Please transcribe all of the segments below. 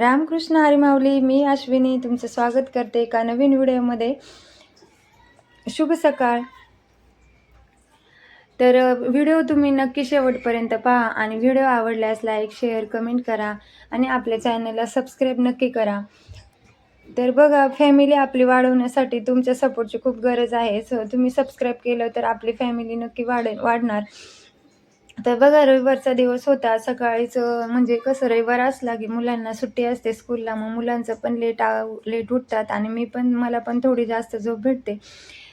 रामकृष्ण हरिमावली मी अश्विनी तुमचं स्वागत करते एका नवीन व्हिडिओमध्ये. शुभ सकाळ. तर व्हिडिओ तुम्ही नक्की शेवटपर्यंत पहा आणि व्हिडिओ आवडल्यास लाईक शेअर कमेंट करा आणि आपल्या चॅनलला सबस्क्राईब नक्की करा. तर बघा फॅमिली आपली वाढवण्यासाठी तुमच्या सपोर्टची खूप गरज आहे. सो तुम्ही सबस्क्राईब केलं तर आपली फॅमिली नक्की वाढ वाढणार. तर बघा रविवारचा दिवस होता. सकाळीच म्हणजे कसं रविवार असला की मुलांना सुट्टी असते स्कूलला मग मुलांचं पण लेट लेट उठतात आणि मी पण मला पण थोडी जास्त झोप भेटते.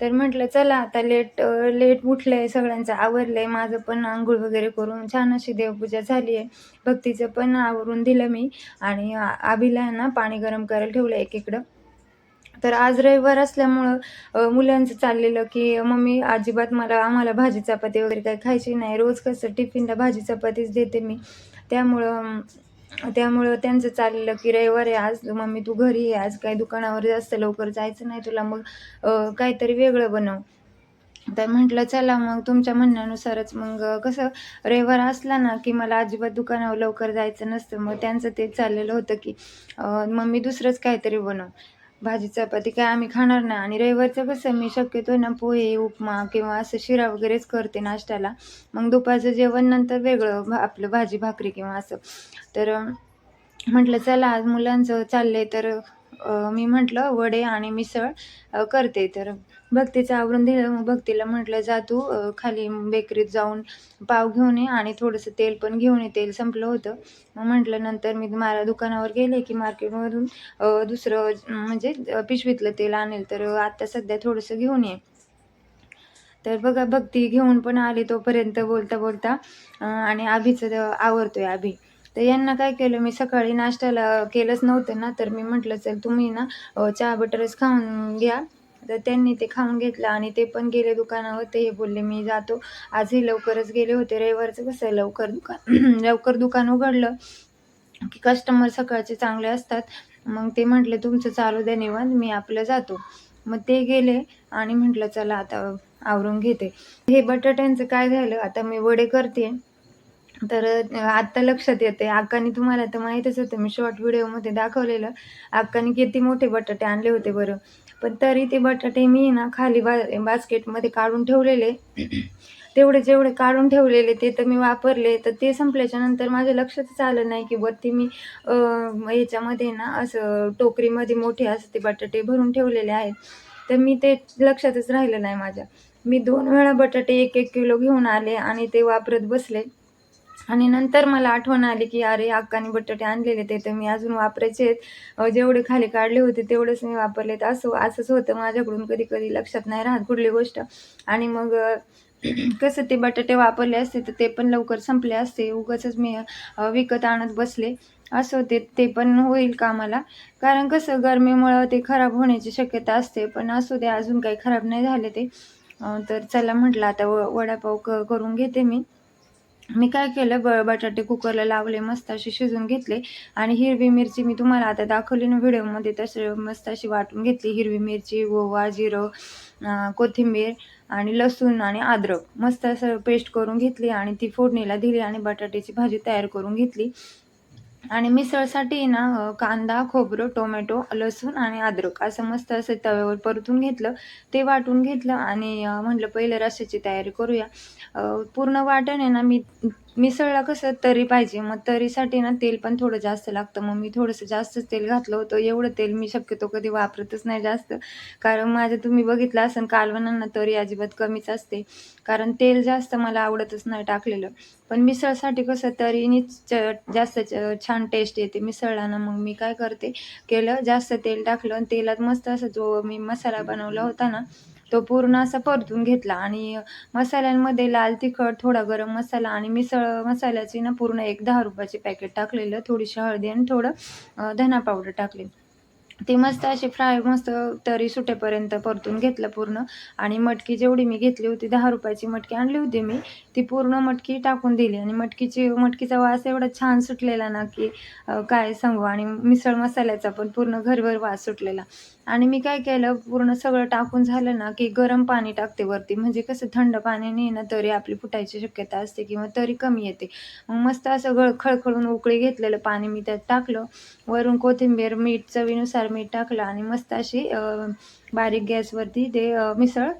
तर म्हटलं चला आता लेट लेट उठलंय सगळ्यांचं आवरलंय. माझं पण आंघोळ वगैरे करून छान अशी देवपूजा झाली आहे. भक्तीचं पण आवरून दिलं मी. आणि आबीला ना पाणी गरम करायला ठेवलं एकीकडं. तर आज रविवार असल्यामुळं मुलांचं चाललेलं की मम्मी अजिबात मला आम्हाला भाजी चपाती वगैरे काही खायची नाही. रोज कसं टिफिनला भाजी चपातीच देते मी. त्यामुळं त्यामुळं त्यांचं चाललेलं की रविवार आहे आज मम्मी तू घरी आहे आज काही दुकानावर जास्त लवकर जायचं नाही तुला. मग काहीतरी वेगळं बनव. तर म्हटलं चला मग तुमच्या म्हणण्यानुसारच मग कसं रविवार असला ना की मला अजिबात दुकानावर लवकर जायचं नसतं. मग त्यांचं ते चाललेलं होतं की मम्मी दुसरंच काहीतरी बनव. भाजी चपाती काय आम्ही खाणार नाही. आणि रविवारचं कसं मी शक्यतो ना पोहे उपमा किंवा असं शिरा वगैरेच करते नाश्त्याला. मग दुपारचं जेवण नंतर वेगळं भा- आपलं भाजी भाकरी किंवा असं. तर म्हटलं चला आज मुलांचं चाललंय तर मी म्हटलं वडे आणि मिसळ करते. तर भक्तीचं आवरून दिलं मग भक्तीला म्हटलं जा तू खाली बेकरीत जाऊन पाव घेऊन ये आणि थोडंसं तेल पण घेऊन ये. तेल संपलं होतं. मग म्हटलं नंतर मी मला दुकानावर गेले की मार्केटमधून दुसरं म्हणजे पिशवीतलं तेल आणेल. तर आत्ता सध्या थोडंसं घेऊन ये. तर बघा भक्ती घेऊन पण आली तोपर्यंत बोलता बोलता आणि आभीचं आवरतोय आभी. तर यांना काय केलं मी सकाळी नाश्त्याला केलंच नव्हतं ना तर मी म्हटलं चल तुम्ही ना चहा बटरच खाऊन घ्या. तर त्यांनी ते खाऊन घेतलं आणि ते पण गेले दुकानावर. ते हे बोलले मी जातो. आजही लवकरच गेले होते रविवारचं कसं आहे लवकर दुकान लवकर दुकान उघडलं की कस्टमर सकाळचे चांगले असतात. मग ते म्हटले तुमचं चालू द्या निवांत मी आपलं जातो. मग ते गेले आणि म्हटलं चला आता आवरून घेते. हे बटाट्यांचं काय झालं आता मी वडे करते. तर आत्ता लक्षात येते अक्कानी तुम्हाला तर माहीतच होतं मी शॉर्ट व्हिडिओमध्ये दाखवलेलं. अक्कानी किती मोठे बटाटे आणले होते बरं. पण तरी ते बटाटे मी ना खाली बा बास्केटमध्ये काढून ठेवलेले. तेवढे जेवढे काढून ठेवलेले ते तर मी वापरले. तर ते संपल्याच्या नंतर माझ्या लक्षातच आलं नाही की वरती मी याच्यामध्ये ना असं टोकरीमध्ये मोठे असं ते बटाटे भरून ठेवलेले आहेत. तर मी ते लक्षातच राहिलं नाही माझ्या. मी दोन वेळा बटाटे एक एक किलो घेऊन आले आणि ते वापरत बसले. आणि नंतर मला आठवण आली की अरे अक्काने बटाटे आणलेले ते तर मी अजून वापरायचे आहेत. जेवढे खाली काढले होते तेवढेच मी वापरलेत. असं असंच होतं माझ्याकडून कधी कधी लक्षात नाही राहत कुठली गोष्ट. आणि मग कसं ते बटाटे वापरले असते तर ते पण लवकर संपले असते. उगाचच मी विकत आणत बसले. असं ते ते पण होईल कामाला. कारण कसं गरमीमुळं ते खराब होण्याची शक्यता असते. पण असू दे अजून काही खराब नाही झाले ते. तर चला म्हटलं आता व वडापाव क करून घेते मी. मी काय केलं ब बटाटे कुकरला लावले मस्त असे शिजून घेतले. आणि हिरवी मिरची मी तुम्हाला आता दाखवली ना व्हिडिओमध्ये तसे मस्त अशी वाटून घेतली. हिरवी मिरची ओवा जिरं कोथिंबीर आणि लसूण आणि अद्रक. मस्त असं पेस्ट करून घेतली आणि ती फोडणीला दिली आणि बटाट्याची भाजी तयार करून घेतली. आणि मिसळसाठी ना कांदा खोबरं टोमॅटो लसूण आणि अद्रक असं मस्त असं तव्यावर परतून घेतलं. ते वाटून घेतलं आणि म्हटलं पहिलं रस्स्याची तयारी करूया. पूर्ण वाटण आहे ना मी मिसळला कसं तरी पाहिजे. मग तरीसाठी ना तेल पण थोडं जास्त लागतं. मग मी थोडंसं जास्तच तेल घातलं होतं. एवढं तेल मी शक्यतो कधी वापरतच नाही जास्त. कारण माझं तुम्ही बघितलं असेल कालवणांना तरी अजिबात कमीच असते. कारण तेल जास्त मला आवडतच नाही टाकलेलं. पण मिसळसाठी कसं तरीनीच च- जास्त च- छान टेस्ट येते. मिसळला ना मग मी काय करते केलं जास्त तेल टाकलं. आणि तेलात मस्त असं जो मी मसाला बनवला होता ना तो पूर्ण असा परतून घेतला आणि मसाल्यांमध्ये लाल तिखट थोडा गरम मसाला आणि मिसळ मसाल्याची ना पूर्ण एक दहा रुपयाचे पॅकेट टाकलेलं थोडीशी हळदी आणि थोडं धना पावडर टाकली ते मस्त असे फ्राय मस्त तरी सुटेपर्यंत परतून घेतलं पूर्ण आणि मटकी जेवढी मी घेतली होती दहा रुपयाची मटकी आणली होती मी ती पूर्ण मटकी टाकून दिली आणि मटकीची मटकीचा वास एवढा छान सुटलेला ना की काय सांगू आणि मिसळ मसाल्याचा पण पूर्ण घरभर वास सुटलेला. आणि मी काय केलं पूर्ण सगळं टाकून झालं ना की गरम पाणी टाकते वरती. म्हणजे कसं थंड पाण्याने ना तरी आपली फुटायची शक्यता असते किंवा तरी कमी येते. मग मस्त असं गळ खळखळून उकळी घेतलेलं पाणी मी त्यात टाकलं. वरून कोथिंबीर मीठ चवीनुसार मीठ टाकलं आणि मस्त अशी बारीक गॅसवरती ते मिसळ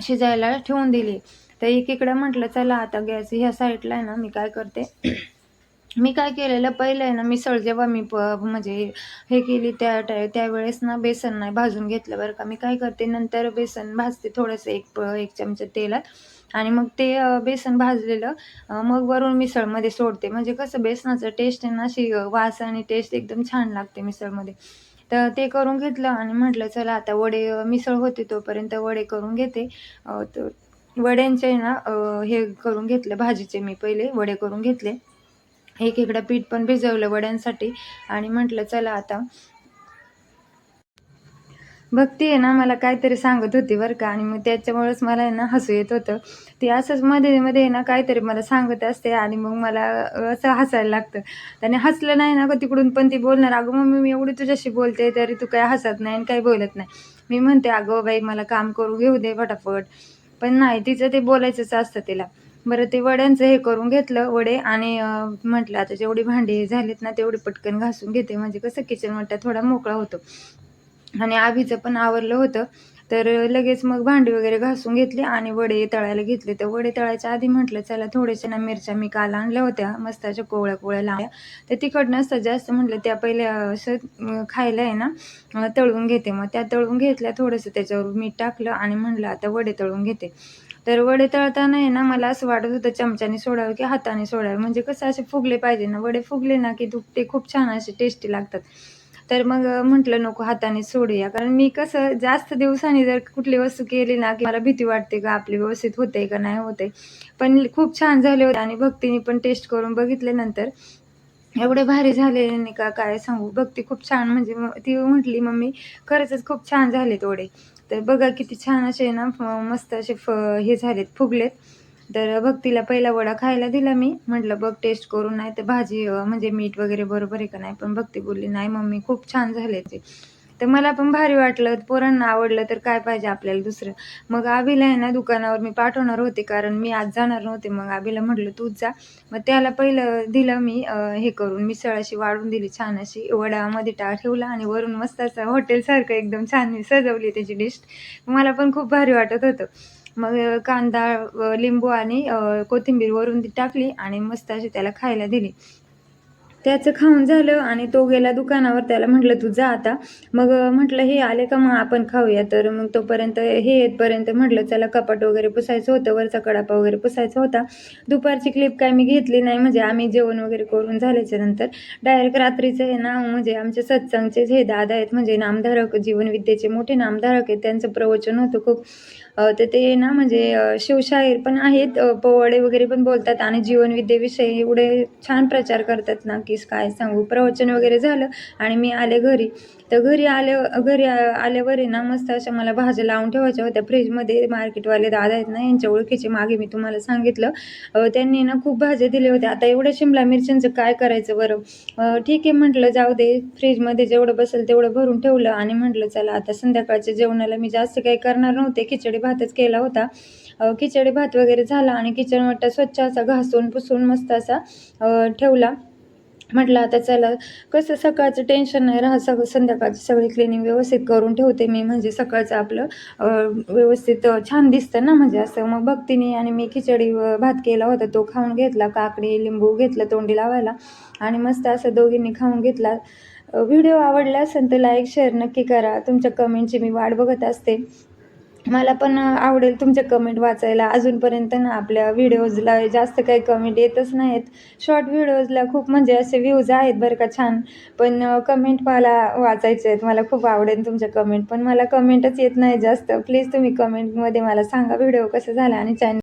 शिजायला ठेवून दिली. तर एकीकडे म्हटलं चला आता गॅस ह्या साईडला आहे ना मी काय करते मी काय केलेलं पहिलं आहे ना मिसळ जेव्हा मी प म्हणजे हे केली त्या त्यावेळेस ना बेसन नाही भाजून घेतलं बरं का. मी काय करते नंतर बेसन भाजते थोडंसं एक प एक चमचा तेलात आणि मग ते बेसन भाजलेलं मग वरून मिसळमध्ये सोडते. म्हणजे कसं बेसनाचं टेस्ट आहे ना अशी वास आणि टेस्ट एकदम छान लागते मिसळमध्ये. तर ते करून घेतलं आणि म्हटलं चला आता वडे मिसळ होते तोपर्यंत वडे करून घेते. तर वड्यांचे ना हे करून घेतलं भाजीचे मी पहिले वडे करून घेतले. एक इकडं पीठ पण भिजवलं वड्यांसाठी आणि म्हटलं चला आता. भक्ती आहे ना मला काहीतरी सांगत होती बरं का आणि मग त्याच्यामुळेच मला आहे ना हसू येत होतं. ती असंच मध्ये मध्ये आहे ना काहीतरी मला सांगत असते आणि मग मला असं हसायला लागतं. त्याने हसलं नाही ना का तिकडून पण ती बोलणार अगं मम्मी मी एवढी तुझ्याशी बोलते तरी तू काय हसत नाही आणि काही बोलत नाही. मी म्हणते अगं बाई मला काम करू घेऊ दे फटाफट. पण नाही तिचं ते बोलायचंच असतं तिला. बरं ते वड्यांचं हे करून घेतलं वडे आणि म्हटलं आता जेवढी भांडी झालीत ना तेवढी पटकन घासून घेते. म्हणजे कसं किचन वाटा थोडा मोकळा होतो. आणि आभीचं पण आवरलं होतं. तर लगेच मग भांडी वगैरे घासून घेतली आणि वडे तळायला घेतले. तर वडे तळायच्या आधी म्हटलं चला थोड्याशा ना मिरच्या मी काल आणल्या होत्या. मस्त अशा कोवळ्या कोवळ्या लावल्या. तर तिखट नसतं जास्त म्हटलं त्या पहिल्या असं खायला आहे ना तळून घेते. मग त्या तळून घेतल्या थोडंसं त्याच्यावर मीठ टाकलं आणि म्हटलं आता वडे तळून घेते. तर वडे तळताना आहे ना मला असं वाटत होतं चमच्याने सोडावं की हाताने सोडावं. म्हणजे कसं असे फुगले पाहिजे ना वडे फुगले ना की ते खूप छान असे टेस्टी लागतात. तर मग म्हटलं नको हाताने सोडूया. कारण मी कसं जास्त दिवसांनी जर कुठली वस्तू केली ना की मला भीती वाटते का आपली व्यवस्थित होते का नाही होते पण खूप छान झाले होते आणि भक्तीने पण टेस्ट करून बघितले नंतर एवढे भारी झाले नाही का काय सांगू? भक्ती खूप छान म्हणजे ती म्हटली मम्मी खरंच खूप छान झाले थोडे तर बघा किती छान असे ना मस्त असे फ हे झालेत फुगलेत. तर भक्तीला पहिला वडा खायला दिला मी. म्हटलं बघ टेस्ट करून. नाही तर भाजी म्हणजे मीठ वगैरे बरोबर आहे का नाही? पण भक्ती बोलली नाही मम्मी खूप छान झाले ते. तर मला पण भारी वाटलं. पोरांना आवडलं तर काय पाहिजे आपल्याला दुसरं? मग आबीला आहे ना दुकानावर मी पाठवणार होते कारण मी आज जाणार नव्हते. मग आबीला म्हटलं तूच जा. मग त्याला पहिलं दिलं मी हे करून. मिसळ अशी वाढून दिली छान अशी वडामध्ये टाळ ठेवला आणि वरून मस्त असं हॉटेलसारखं एकदम छान मी सजवली त्याची डिश मला पण खूप भारी वाटत होतं. मग कांदा लिंबू आणि कोथिंबीर वरून ती टाकली आणि मस्त अशी त्याला खायला दिली. त्याचं खाऊन झालं आणि तो गेला दुकानावर त्याला म्हटलं तू जा आता. मग म्हटलं हे आले का मग? आपण खाऊया. तर मग तोपर्यंत हे येतपर्यंत म्हटलं चला कपाट वगैरे पुसायचं होतं वरचा कडापा वगैरे पुसायचा होता. दुपारची क्लिप काय मी घेतली नाही म्हणजे आम्ही जेवण वगैरे करून झाल्याच्यानंतर डायरेक्ट रात्रीचं हे ना म्हणजे आमचे सत्संगचेच हे दादा आहेत म्हणजे नामधारक जीवनविद्येचे मोठे नामधारक आहेत त्यांचं प्रवचन होतं खूप. तर ते ना म्हणजे शिवशाहीर पण आहेत. पोवाडे वगैरे पण बोलतात आणि जीवनविद्येविषयी एवढे छान प्रचार करतात ना की काय सांगू. प्रवचन वगैरे झालं आणि मी आले घरी. तर घरी आले घरी आल्यावर आहे ना मस्त अशा मला भाज्या लावून ठेवायच्या होत्या. फ्रीजमध्ये मार्केटवाले दादा आहेत ना यांच्या ओळखीचे मागे मी तुम्हाला सांगितलं. त्यांनी ना खूप भाज्या दिल्या होत्या. आता एवढ्या शिमला मिरच्यांचं काय करायचं बरं? ठीक आहे म्हटलं जाऊ दे. फ्रीजमध्ये जेवढं बसेल तेवढं भरून ठेवलं आणि म्हटलं चला आता संध्याकाळच्या जेवणाला मी जास्त काही करणार नव्हते. खिचडी भातच केला होता. खिचडी भात वगैरे झाला आणि किचन वाटा स्वच्छ असा घासून पुसून मस्त असा ठेवला. म्हटलं आता चला कसं सकाळचं टेन्शन नाही राहा सगळं संध्याकाळची सगळी क्लिनिंग व्यवस्थित करून ठेवते मी. म्हणजे सकाळचं आपलं व्यवस्थित छान दिसतं ना म्हणजे असं मग भक्तीने आणि मी खिचडी व भात केला होता. तो खाऊन घेतला काकडी लिंबू घेतलं तोंडी लावायला आणि मस्त असं दोघींनी खाऊन घेतला. व्हिडिओ आवडला असेल तर लाईक शेअर नक्की करा. तुमच्या कमेंटची मी वाट बघत असते. मला पण आवडेल तुमच्या कमेंट वाचायला. अजूनपर्यंत ना आपल्या व्हिडिओजला जास्त काही कमेंट येतच नाहीत. शॉर्ट व्हिडिओजला खूप म्हणजे असे व्ह्यूज आहेत बरं का छान. पण कमेंट मला वाचायचे आहेत. मला खूप आवडेल तुमच्या कमेंट पण मला कमेंटच येत नाही जास्त. प्लीज तुम्ही कमेंटमध्ये मला सांगा व्हिडिओ कसा झाला आणि चॅनल